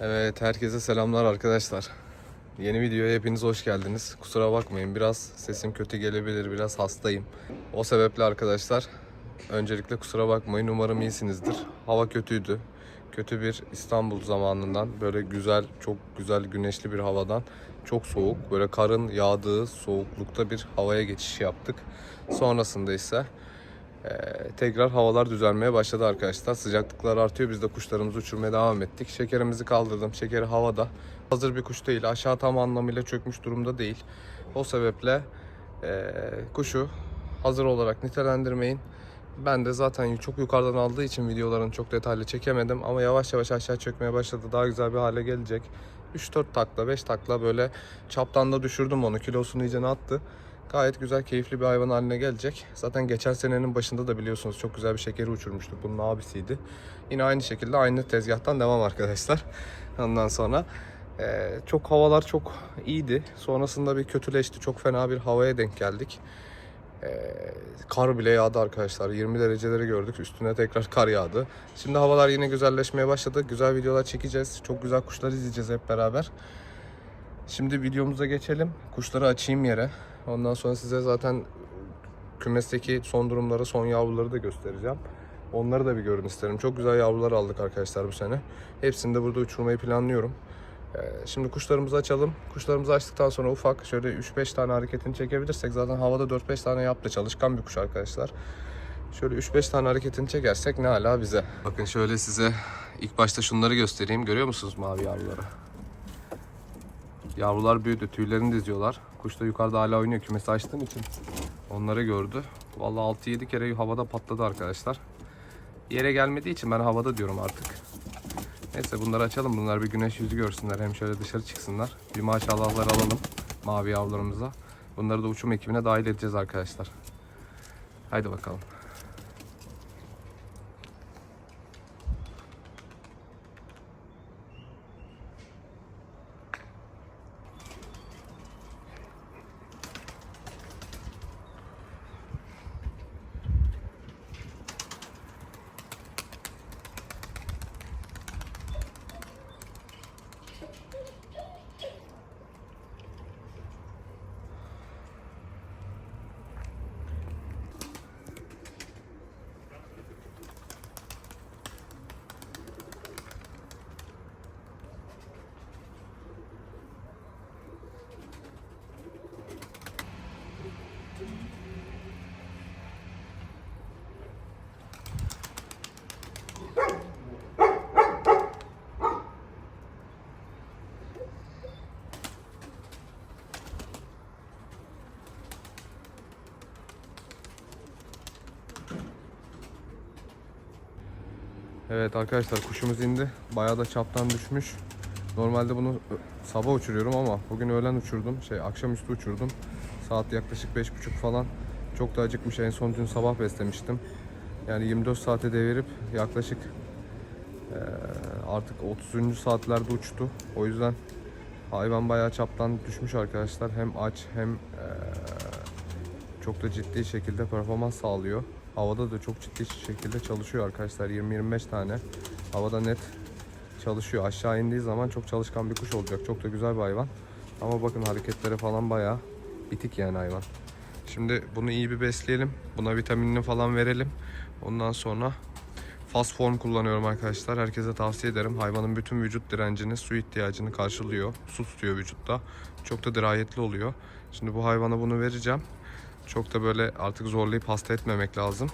Evet, herkese selamlar arkadaşlar. Yeni videoya hepiniz hoş geldiniz. Kusura bakmayın, biraz sesim kötü gelebilir, biraz hastayım. O sebeple arkadaşlar, öncelikle kusura bakmayın, umarım iyisinizdir. Hava kötüydü. Kötü bir İstanbul zamanından, böyle güzel, çok güzel güneşli bir havadan çok soğuk, böyle karın yağdığı soğuklukta bir havaya geçiş yaptık. Sonrasında ise tekrar havalar düzelmeye başladı arkadaşlar. Sıcaklıklar artıyor. Biz de kuşlarımızı uçurmaya devam ettik. Şekerimizi kaldırdım. Şekeri havada. Hazır bir kuş değil. Aşağı tam anlamıyla çökmüş durumda değil. O sebeple ee, kuşu hazır olarak nitelendirmeyin. Ben de zaten çok yukarıdan aldığı için videolarını çok detaylı çekemedim. Ama yavaş yavaş aşağı çökmeye başladı. Daha güzel bir hale gelecek. 3-4 takla, 5 takla böyle çaptan da düşürdüm onu. Kilosunu iyice attı. Gayet güzel, keyifli bir hayvan haline gelecek. Zaten geçen senenin başında da biliyorsunuz çok güzel bir şekeri uçurmuştuk. Bunun abisiydi. Yine aynı şekilde aynı tezgahtan devam arkadaşlar. Ondan sonra eee, çok havalar çok iyiydi. Sonrasında bir kötüleşti. Çok fena bir havaya denk geldik. Eee, kar bile yağdı arkadaşlar. 20 dereceleri gördük. Üstüne tekrar kar yağdı. Şimdi havalar yine güzelleşmeye başladı. Güzel videolar çekeceğiz. Çok güzel kuşlar izleyeceğiz hep beraber. Şimdi videomuza geçelim. Kuşları açayım yere. Ondan sonra size zaten kümesteki son durumları, son yavruları da göstereceğim. Onları da bir görün isterim. Çok güzel yavrular aldık arkadaşlar bu sene. Hepsini de burada uçurmayı planlıyorum. Ee, Şimdi kuşlarımızı açalım. Kuşlarımızı açtıktan sonra ufak şöyle 3-5 tane hareketini çekebilirsek zaten havada 4-5 tane yaptı. Çalışkan bir kuş arkadaşlar. Şöyle 3-5 tane hareketini çekersek ne ala bize. Bakın şöyle size ilk başta şunları göstereyim. Görüyor musunuz mavi yavruları? Yavrular büyüdü, tüylerini diziyorlar. Kuş da yukarıda hala oynuyor kümesi açtığım için. Onları gördü. Vallahi 6-7 kere havada patladı arkadaşlar. Yere gelmediği için ben havada diyorum artık. Neyse bunları açalım. Bunlar bir güneş yüzü görsünler. Hem şöyle dışarı çıksınlar. Bir maşallahlar alalım mavi yavrularımıza. Bunları da uçum ekibine dahil edeceğiz arkadaşlar. Haydi bakalım. Evet arkadaşlar kuşumuz indi. Bayağı da çaptan düşmüş. Normalde bunu sabah uçuruyorum ama bugün öğlen uçurdum. Şey akşamüstü uçurdum. Saat yaklaşık 5.30 falan. Çok da acıkmış. En son dün sabah beslemiştim. Yani 24 saate devirip yaklaşık eee, artık 30. saatlerde uçtu. O yüzden hayvan bayağı çaptan düşmüş arkadaşlar. Hem aç hem eee, çok da ciddi şekilde performans sağlıyor. Havada da çok ciddi şekilde çalışıyor arkadaşlar. 20-25 tane havada net çalışıyor. Aşağı indiği zaman çok çalışkan bir kuş olacak. Çok da güzel bir hayvan. Ama bakın hareketleri falan bayağı bitik yani hayvan. Şimdi bunu iyi bir besleyelim. Buna vitaminini falan verelim. Ondan sonra fast form kullanıyorum arkadaşlar. Herkese tavsiye ederim. Hayvanın bütün vücut direncini, su ihtiyacını karşılıyor. Su tutuyor vücutta. Çok da dirayetli oluyor. Şimdi bu hayvana bunu vereceğim. Çok da böyle artık zorlayıp hasta etmemek lazım.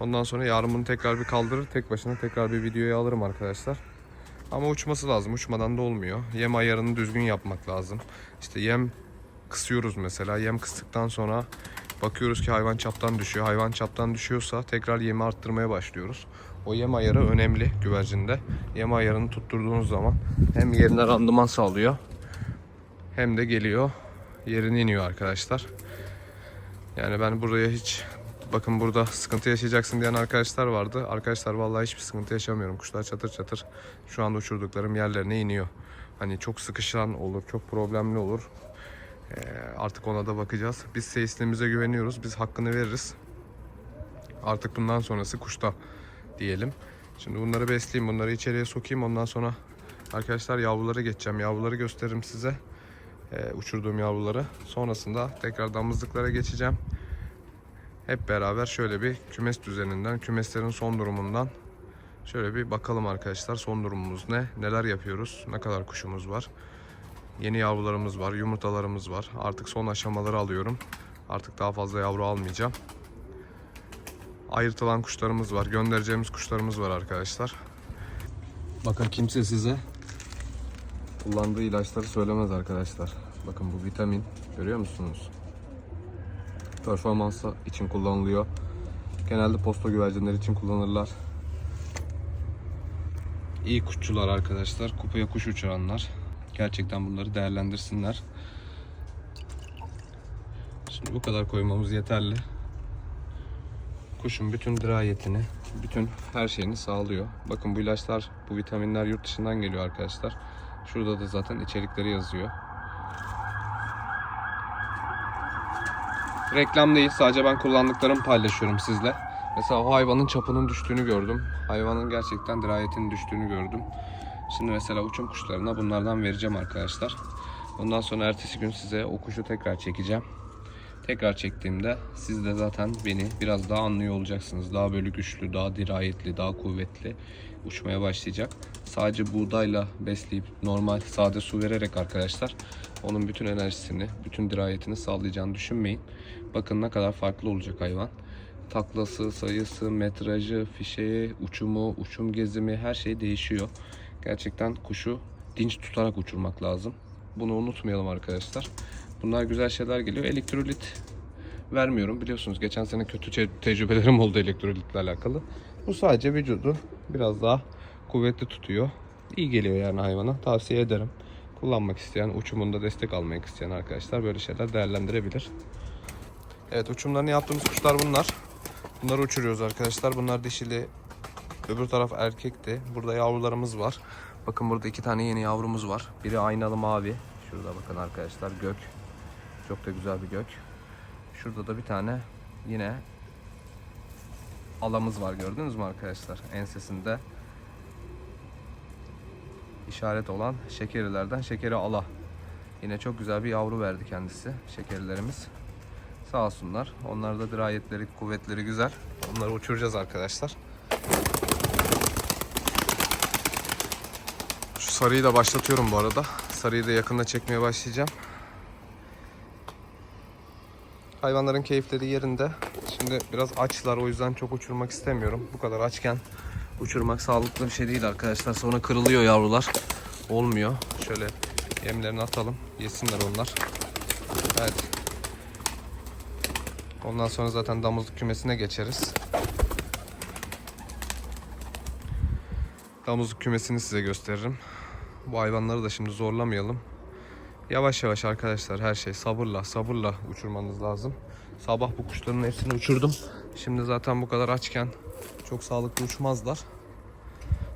Ondan sonra yarın bunu tekrar bir kaldırır. Tek başına tekrar bir videoya alırım arkadaşlar. Ama uçması lazım. Uçmadan da olmuyor. Yem ayarını düzgün yapmak lazım. İşte yem kısıyoruz mesela. Yem kıstıktan sonra bakıyoruz ki hayvan çaptan düşüyor. Hayvan çaptan düşüyorsa tekrar yemi arttırmaya başlıyoruz. O yem ayarı önemli güvercinde. Yem ayarını tutturduğunuz zaman hem yerine randıman sağlıyor hem de geliyor yerine iniyor arkadaşlar. Yani ben buraya hiç bakın burada sıkıntı yaşayacaksın diyen arkadaşlar vardı. Arkadaşlar vallahi hiçbir sıkıntı yaşamıyorum. Kuşlar çatır çatır şu anda uçurduklarım yerlerine iniyor. Hani çok sıkışan olur, çok problemli olur. Ee, artık ona da bakacağız. Biz seyisliğimize güveniyoruz. Biz hakkını veririz. Artık bundan sonrası kuşta diyelim. Şimdi bunları besleyeyim, bunları içeriye sokayım. Ondan sonra Arkadaşlar yavrulara geçeceğim. Yavruları gösteririm size. Ee, uçurduğum yavruları. Sonrasında tekrar damızlıklara geçeceğim. Hep beraber şöyle bir kümes düzeninden, kümeslerin son durumundan şöyle bir bakalım arkadaşlar. Son durumumuz ne? Neler yapıyoruz? Ne kadar kuşumuz var? Yeni yavrularımız var, yumurtalarımız var. Artık son aşamaları alıyorum. Artık daha fazla yavru almayacağım. Ayırtılan kuşlarımız var, göndereceğimiz kuşlarımız var arkadaşlar. Bakın kimse size kullandığı ilaçları söylemez arkadaşlar. Bakın bu vitamin görüyor musunuz? Performans için kullanılıyor. Genelde posta güvercinleri için kullanırlar. İyi kuşçular arkadaşlar, kupaya kuş uçuranlar gerçekten bunları değerlendirsinler. Şimdi bu kadar koymamız yeterli. Kuşun bütün dirayetini, bütün her şeyini sağlıyor. Bakın bu ilaçlar, bu vitaminler yurt dışından geliyor arkadaşlar. Şurada da zaten içerikleri yazıyor. Reklam değil, sadece ben kullandıklarımı paylaşıyorum sizle. Mesela o hayvanın çapının düştüğünü gördüm. Hayvanın gerçekten dirayetinin düştüğünü gördüm. Şimdi mesela uçum kuşlarına bunlardan vereceğim arkadaşlar. Ondan sonra ertesi gün size o kuşu tekrar çekeceğim. Tekrar çektiğimde siz de zaten beni biraz daha anlıyor olacaksınız. Daha böyle güçlü, daha dirayetli, daha kuvvetli uçmaya başlayacak. Sadece buğdayla besleyip normal sade su vererek arkadaşlar onun bütün enerjisini, bütün dirayetini sağlayacağını düşünmeyin. Bakın ne kadar farklı olacak hayvan. Taklası, sayısı, metrajı, fişeği, uçumu, uçum gezimi her şey değişiyor. Gerçekten kuşu dinç tutarak uçurmak lazım. Bunu unutmayalım arkadaşlar. Bunlar güzel şeyler geliyor. Elektrolit vermiyorum. Biliyorsunuz geçen sene kötü te- tecrübelerim oldu elektrolitle alakalı. Bu sadece vücudu biraz daha kuvvetli tutuyor. İyi geliyor yani hayvana. Tavsiye ederim. Kullanmak isteyen, uçumunda destek almak isteyen arkadaşlar böyle şeyler değerlendirebilir. Evet uçumlarını yaptığımız kuşlar bunlar. Bunları uçuruyoruz arkadaşlar. Bunlar dişili. Öbür taraf erkekti. Burada yavrularımız var. Bakın burada iki tane yeni yavrumuz var. Biri aynalı mavi. Şurada bakın arkadaşlar gök. Çok da güzel bir gök. Şurada da bir tane yine alamız var gördünüz mü arkadaşlar? Ensesinde işaret olan şekerilerden şekeri ala. Yine çok güzel bir yavru verdi kendisi şekerlerimiz. Sağ olsunlar. Onlar da dirayetleri, kuvvetleri güzel. Onları uçuracağız arkadaşlar. Şu sarıyı da başlatıyorum bu arada. Sarıyı da yakında çekmeye başlayacağım. Hayvanların keyifleri yerinde. Şimdi biraz açlar o yüzden çok uçurmak istemiyorum. Bu kadar açken uçurmak sağlıklı bir şey değil arkadaşlar. Sonra kırılıyor yavrular. Olmuyor. Şöyle yemlerini atalım. Yesinler onlar. Evet. Ondan sonra zaten damızlık kümesine geçeriz. Damızlık kümesini size gösteririm. Bu hayvanları da şimdi zorlamayalım. Yavaş yavaş arkadaşlar her şey sabırla sabırla uçurmanız lazım. Sabah bu kuşların hepsini uçurdum. Şimdi zaten bu kadar açken çok sağlıklı uçmazlar.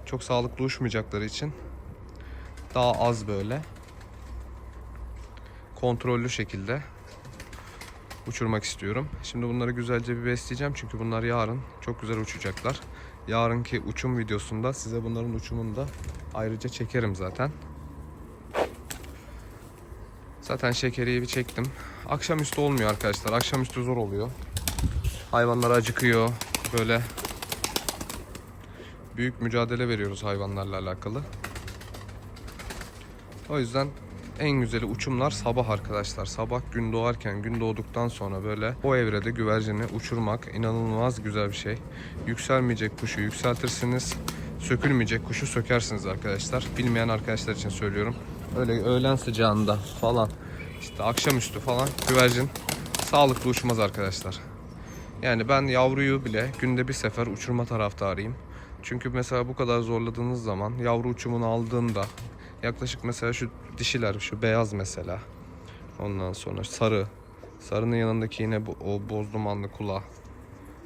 Çok sağlıklı uçmayacakları için daha az böyle kontrollü şekilde uçurmak istiyorum. Şimdi bunları güzelce bir besleyeceğim çünkü bunlar yarın çok güzel uçacaklar. Yarınki uçum videosunda size bunların uçumunu da ayrıca çekerim zaten. Zaten şekeriyi bir çektim. Akşamüstü olmuyor arkadaşlar. Akşamüstü zor oluyor. Hayvanlar acıkıyor. Böyle büyük mücadele veriyoruz hayvanlarla alakalı. O yüzden en güzeli uçumlar sabah arkadaşlar. Sabah gün doğarken, gün doğduktan sonra böyle o evrede güvercini uçurmak inanılmaz güzel bir şey. Yükselmeyecek kuşu yükseltirsiniz. Sökülmeyecek kuşu sökersiniz arkadaşlar. Bilmeyen arkadaşlar için söylüyorum. Öyle öğlen sıcağında falan işte akşamüstü falan güvercin sağlıklı uçmaz arkadaşlar. Yani ben yavruyu bile günde bir sefer uçurma taraftarıyım. Çünkü mesela bu kadar zorladığınız zaman yavru uçumunu aldığında yaklaşık mesela şu dişiler şu beyaz mesela. Ondan sonra sarı. Sarının yanındaki yine bu, o boz dumanlı kulağı.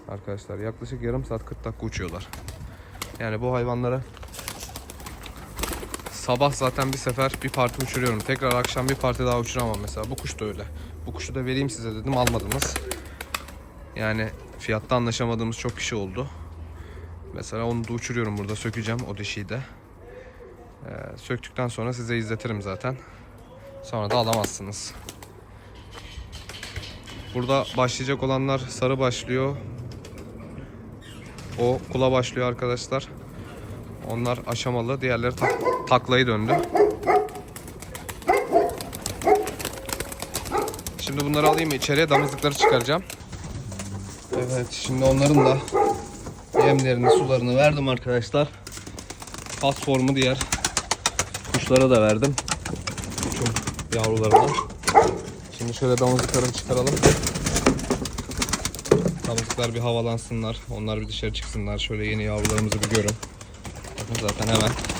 Arkadaşlar yaklaşık yarım saat 40 dakika uçuyorlar. Yani bu hayvanlara sabah zaten bir sefer bir parti uçuruyorum. Tekrar akşam bir parti daha uçuramam mesela. Bu kuş da öyle. Bu kuşu da vereyim size dedim almadınız. Yani fiyatta anlaşamadığımız çok kişi oldu. Mesela onu da uçuruyorum burada sökeceğim o dişiyi de. Ee, söktükten sonra size izletirim zaten. Sonra da alamazsınız. Burada başlayacak olanlar sarı başlıyor. O kula başlıyor arkadaşlar. Onlar aşamalı. Diğerleri tak- taklayı döndü. Şimdi bunları alayım içeriye damızlıkları çıkaracağım. Evet şimdi onların da yemlerini sularını verdim arkadaşlar. Fosforumu diğer kuşlara da verdim. Uçum yavrularına. Şimdi şöyle damızlıkları çıkaralım. Damızlıklar bir havalansınlar. Onlar bir dışarı çıksınlar. Şöyle yeni yavrularımızı bir görün. Bakın zaten hemen.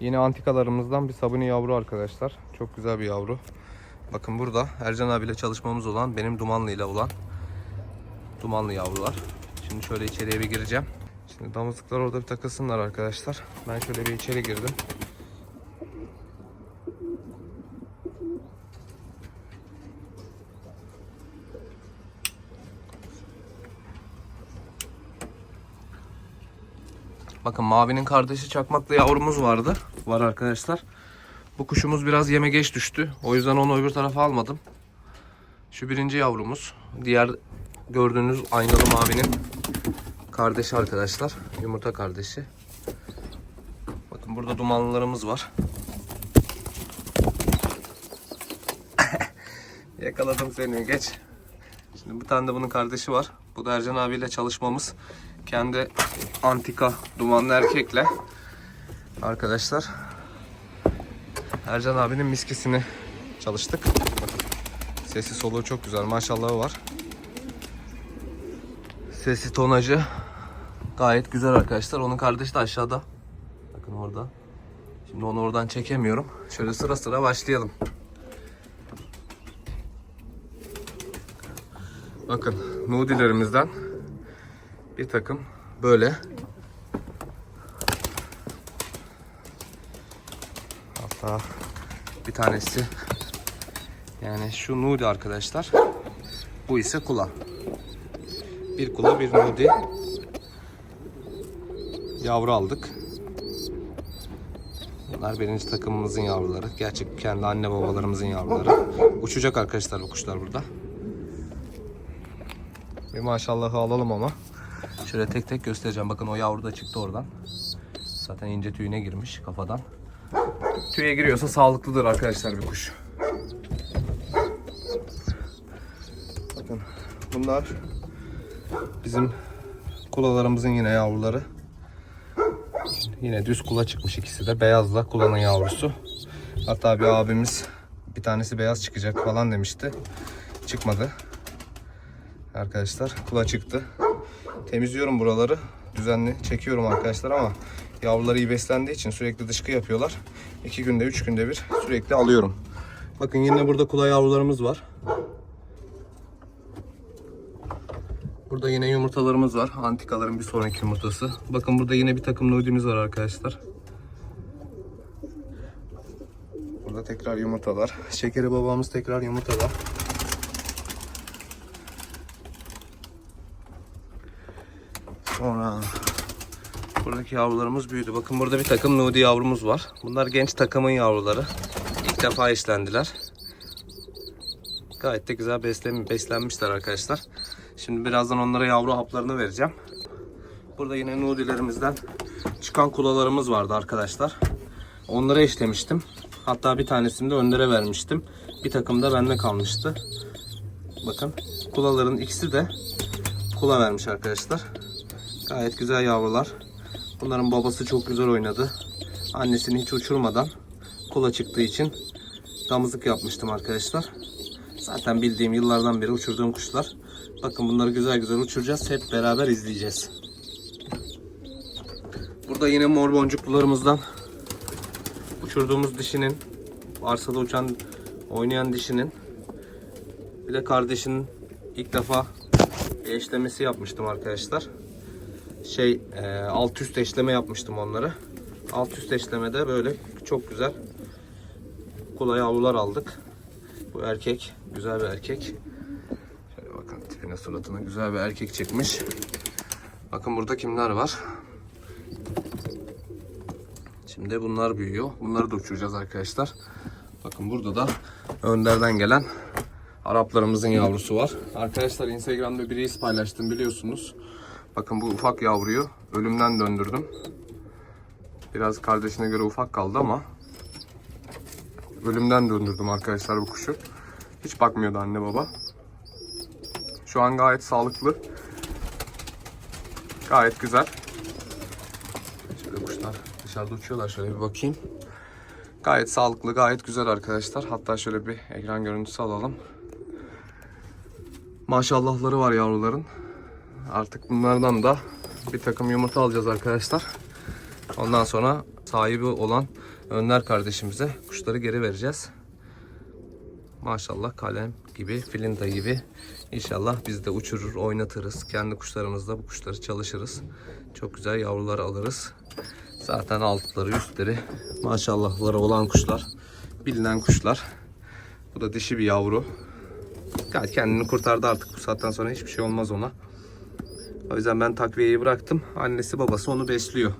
Yine antikalarımızdan bir sabuni yavru arkadaşlar. Çok güzel bir yavru. Bakın burada Ercan abiyle çalışmamız olan benim dumanlı ile olan dumanlı yavrular. Şimdi şöyle içeriye bir gireceğim. Şimdi damızlıklar orada bir takılsınlar arkadaşlar. Ben şöyle bir içeri girdim. Bakın mavinin kardeşi çakmaklı yavrumuz vardı. Var arkadaşlar. Bu kuşumuz biraz yeme geç düştü. O yüzden onu öbür tarafa almadım. Şu birinci yavrumuz. Diğer gördüğünüz aynalı mavinin kardeşi arkadaşlar. Yumurta kardeşi. Bakın burada dumanlılarımız var. Yakaladım seni geç. Şimdi bir tane de bunun kardeşi var. Bu da Ercan abiyle çalışmamız. Kendi antika dumanlı erkekle arkadaşlar Ercan abinin miskisini çalıştık. Sesi soluğu çok güzel. Maşallahı var. Sesi tonajı gayet güzel arkadaşlar. Onun kardeşi de aşağıda. Bakın orada. Şimdi onu oradan çekemiyorum. Şöyle sıra sıra başlayalım. Bakın nudilerimizden bir takım. Böyle. Hatta bir tanesi. Yani şu nudi arkadaşlar. Bu ise kula. Bir kula bir nudi yavru aldık. Bunlar birinci takımımızın yavruları. Gerçek kendi anne babalarımızın yavruları. Uçacak arkadaşlar bu kuşlar burada. Bir maşallahı alalım ama. Şöyle tek tek göstereceğim. Bakın o yavru da çıktı oradan. Zaten ince tüyüne girmiş kafadan. Tüye giriyorsa sağlıklıdır arkadaşlar bir kuş. Bakın bunlar bizim kulalarımızın yine yavruları. Yine düz kula çıkmış ikisi de. Beyazla kulanın yavrusu. Hatta bir abimiz bir tanesi beyaz çıkacak falan demişti. Çıkmadı arkadaşlar. Kula çıktı. Temizliyorum buraları. Düzenli çekiyorum arkadaşlar ama yavruları iyi beslendiği için sürekli dışkı yapıyorlar. 2 günde 3 günde bir sürekli alıyorum. Bakın yine burada kula yavrularımız var. Burada yine yumurtalarımız var. Antikaların bir sonraki yumurtası. Bakın burada yine bir takım nudimiz var arkadaşlar. Burada tekrar yumurtalar. Şekeri babamız tekrar yumurtada. Sonra buradaki yavrularımız büyüdü. Bakın burada bir takım nudi yavrumuz var. Bunlar genç takımın yavruları. İlk defa işlendiler. Gayet de güzel beslen beslenmişler arkadaşlar. Şimdi birazdan onlara yavru haplarını vereceğim. Burada yine nudilerimizden çıkan kulalarımız vardı arkadaşlar. Onları eşlemiştim. Hatta bir tanesini de önlere vermiştim. Bir takım da bende kalmıştı. Bakın kulaların ikisi de kula vermiş arkadaşlar. Gayet güzel yavrular. Bunların babası çok güzel oynadı. Annesini hiç uçurmadan kula çıktığı için damızlık yapmıştım arkadaşlar. Zaten bildiğim yıllardan beri uçurduğum kuşlar. Bakın bunları güzel güzel uçuracağız. Hep beraber izleyeceğiz. Burada yine mor boncuklularımızdan uçurduğumuz dişinin arsada uçan oynayan dişinin bir de kardeşinin ilk defa eşlemesi yapmıştım arkadaşlar. Şey e, alt üst eşleme yapmıştım onları. Alt üst eşlemede böyle çok güzel kula yavrular aldık. Bu erkek güzel bir erkek. Şöyle bakın tipine suratına güzel bir erkek çıkmış. Bakın burada kimler var? Şimdi bunlar büyüyor. Bunları da uçuracağız arkadaşlar. Bakın burada da önderden gelen Araplarımızın yavrusu var. Arkadaşlar Instagram'da bir reels paylaştım biliyorsunuz. Bakın bu ufak yavruyu ölümden döndürdüm. Biraz kardeşine göre ufak kaldı ama ölümden döndürdüm arkadaşlar bu kuşu. Hiç bakmıyordu anne baba. Şu an gayet sağlıklı. Gayet güzel. Şöyle kuşlar dışarıda uçuyorlar. Şöyle bir bakayım. Gayet sağlıklı, gayet güzel arkadaşlar. Hatta şöyle bir ekran görüntüsü alalım. Maşallahları var yavruların. Artık bunlardan da bir takım yumurta alacağız arkadaşlar. Ondan sonra sahibi olan Önder kardeşimize kuşları geri vereceğiz. Maşallah kalem gibi, filinta gibi. İnşallah biz de uçurur, oynatırız. Kendi kuşlarımızla bu kuşları çalışırız. Çok güzel yavrular alırız. Zaten altları, üstleri maşallahları olan kuşlar. Bilinen kuşlar. Bu da dişi bir yavru. Kendini kurtardı artık bu saatten sonra hiçbir şey olmaz ona. O yüzden ben takviyeyi bıraktım. Annesi babası onu besliyor.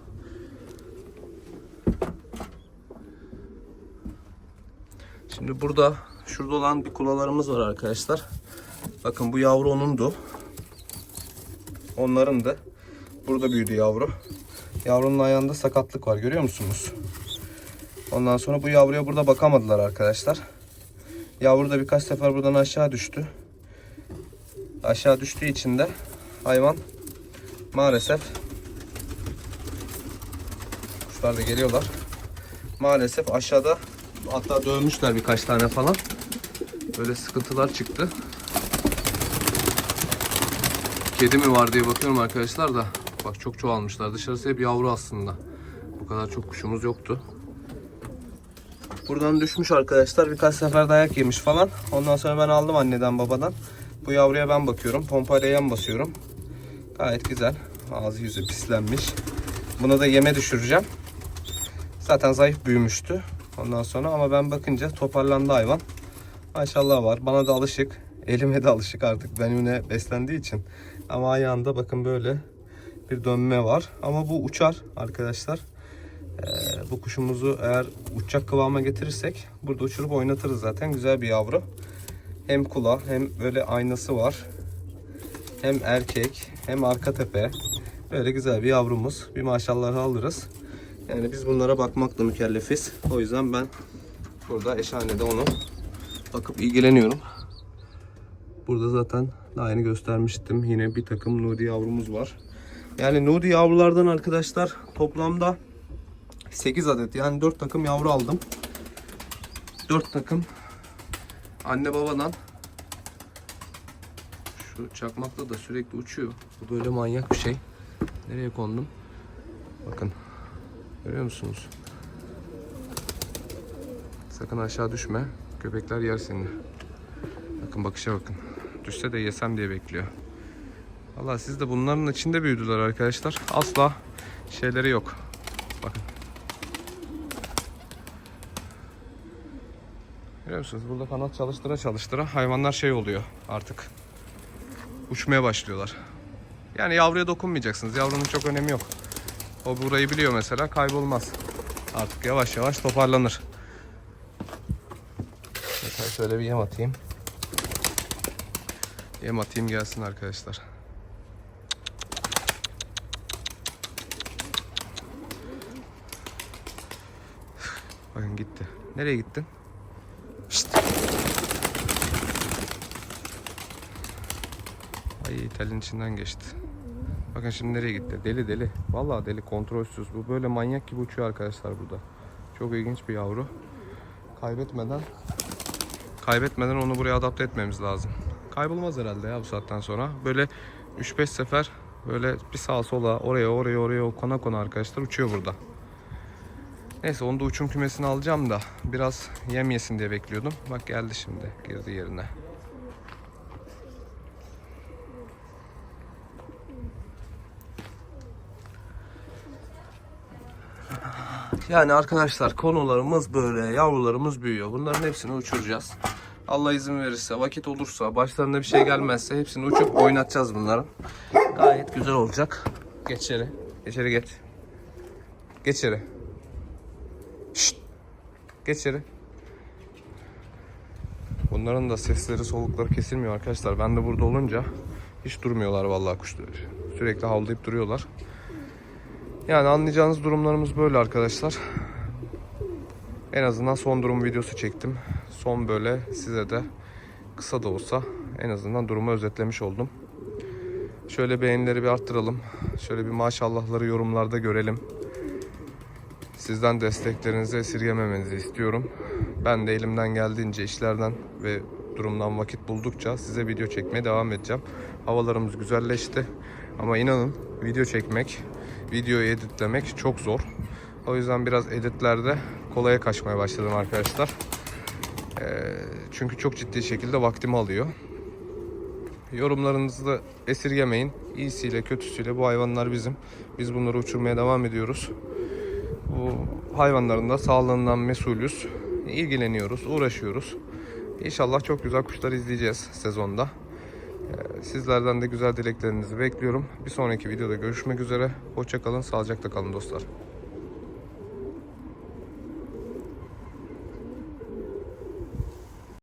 Şimdi burada şurada olan bir kulalarımız var arkadaşlar. Bakın bu yavru onundu. Onların da burada büyüdü yavru. Yavrunun ayağında sakatlık var görüyor musunuz? Ondan sonra bu yavruya burada bakamadılar arkadaşlar. Yavru da birkaç sefer buradan aşağı düştü. Aşağı düştüğü için de hayvan maalesef kuşlar da geliyorlar. Maalesef aşağıda hatta dövmüşler birkaç tane falan. Böyle sıkıntılar çıktı. Kedi mi var diye bakıyorum arkadaşlar da. Bak çok çoğalmışlar. Dışarısı hep yavru aslında. Bu kadar çok kuşumuz yoktu. Buradan düşmüş arkadaşlar. Birkaç sefer dayak yemiş falan. Ondan sonra ben aldım anneden babadan. Bu yavruya ben bakıyorum. Pompayla yan basıyorum. Gayet güzel. Ağzı yüzü pislenmiş. Buna da yeme düşüreceğim. Zaten zayıf büyümüştü. Ondan sonra ama ben bakınca toparlandı hayvan. Maşallah var. Bana da alışık. Elime de alışık artık benimle beslendiği için. Ama ayağında bakın böyle bir dönme var. Ama bu uçar arkadaşlar. Ee, bu kuşumuzu eğer uçacak kıvama getirirsek burada uçurup oynatırız zaten. Güzel bir yavru. Hem kula hem böyle aynası var. Hem erkek hem arka tepe. Böyle güzel bir yavrumuz. Bir maşallahı alırız. Yani biz bunlara bakmakla mükellefiz. O yüzden ben burada eşhanede onu bakıp ilgileniyorum. Burada zaten daha yeni göstermiştim. Yine bir takım Nudi yavrumuz var. Yani Nudi yavrulardan arkadaşlar toplamda 8 adet yani 4 takım yavru aldım. 4 takım anne babadan şu çakmakla da sürekli uçuyor. Bu böyle manyak bir şey. Nereye kondum? Bakın. Görüyor musunuz? Sakın aşağı düşme. Köpekler yer seni. Bakın bakışa bakın. Düşse de yesem diye bekliyor. Valla siz de bunların içinde büyüdüler arkadaşlar. Asla şeyleri yok. Bakın. Görüyor musunuz? Burada kanat çalıştıra çalıştıra hayvanlar şey oluyor artık. Uçmaya başlıyorlar. Yani yavruya dokunmayacaksınız. Yavrunun çok önemi yok. O burayı biliyor mesela kaybolmaz. Artık yavaş yavaş toparlanır. Mesela şöyle bir yem atayım. Yem atayım gelsin arkadaşlar. Bakın gitti. Nereye gittin? Şşt. Ay telin içinden geçti. Bakın şimdi nereye gitti? Deli deli. Vallahi deli kontrolsüz. Bu böyle manyak gibi uçuyor arkadaşlar burada. Çok ilginç bir yavru. Kaybetmeden kaybetmeden onu buraya adapte etmemiz lazım. Kaybolmaz herhalde ya bu saatten sonra. Böyle 3-5 sefer böyle bir sağa sola oraya oraya oraya o kona kona arkadaşlar uçuyor burada. Neyse onu da uçum kümesine alacağım da biraz yem yesin diye bekliyordum. Bak geldi şimdi girdi yerine. Yani arkadaşlar konularımız böyle, yavrularımız büyüyor. Bunların hepsini uçuracağız. Allah izin verirse, vakit olursa, başlarına bir şey gelmezse hepsini uçup oynatacağız bunların. Gayet güzel olacak. Geç içeri. İçeri geç. Geç içeri. Şşt. Geç içeri. Bunların da sesleri, solukları kesilmiyor arkadaşlar. Ben de burada olunca hiç durmuyorlar vallahi kuşlar. Sürekli havlayıp duruyorlar. Yani anlayacağınız durumlarımız böyle arkadaşlar. En azından son durum videosu çektim. Son böyle size de kısa da olsa en azından durumu özetlemiş oldum. Şöyle beğenileri bir arttıralım. Şöyle bir maşallahları yorumlarda görelim. Sizden desteklerinizi esirgememenizi istiyorum. Ben de elimden geldiğince işlerden ve durumdan vakit buldukça size video çekmeye devam edeceğim. Havalarımız güzelleşti. Ama inanın video çekmek, videoyu editlemek çok zor. O yüzden biraz editlerde kolaya kaçmaya başladım arkadaşlar. Ee, çünkü çok ciddi şekilde vaktimi alıyor. Yorumlarınızı da esirgemeyin. İyisiyle kötüsüyle bu hayvanlar bizim. Biz bunları uçurmaya devam ediyoruz. Bu hayvanların da sağlığından mesulüz. İlgileniyoruz, uğraşıyoruz. İnşallah çok güzel kuşlar izleyeceğiz sezonda. Ee, Sizlerden de güzel dileklerinizi bekliyorum. Bir sonraki videoda görüşmek üzere. Hoşçakalın, sağlıcakla kalın dostlar.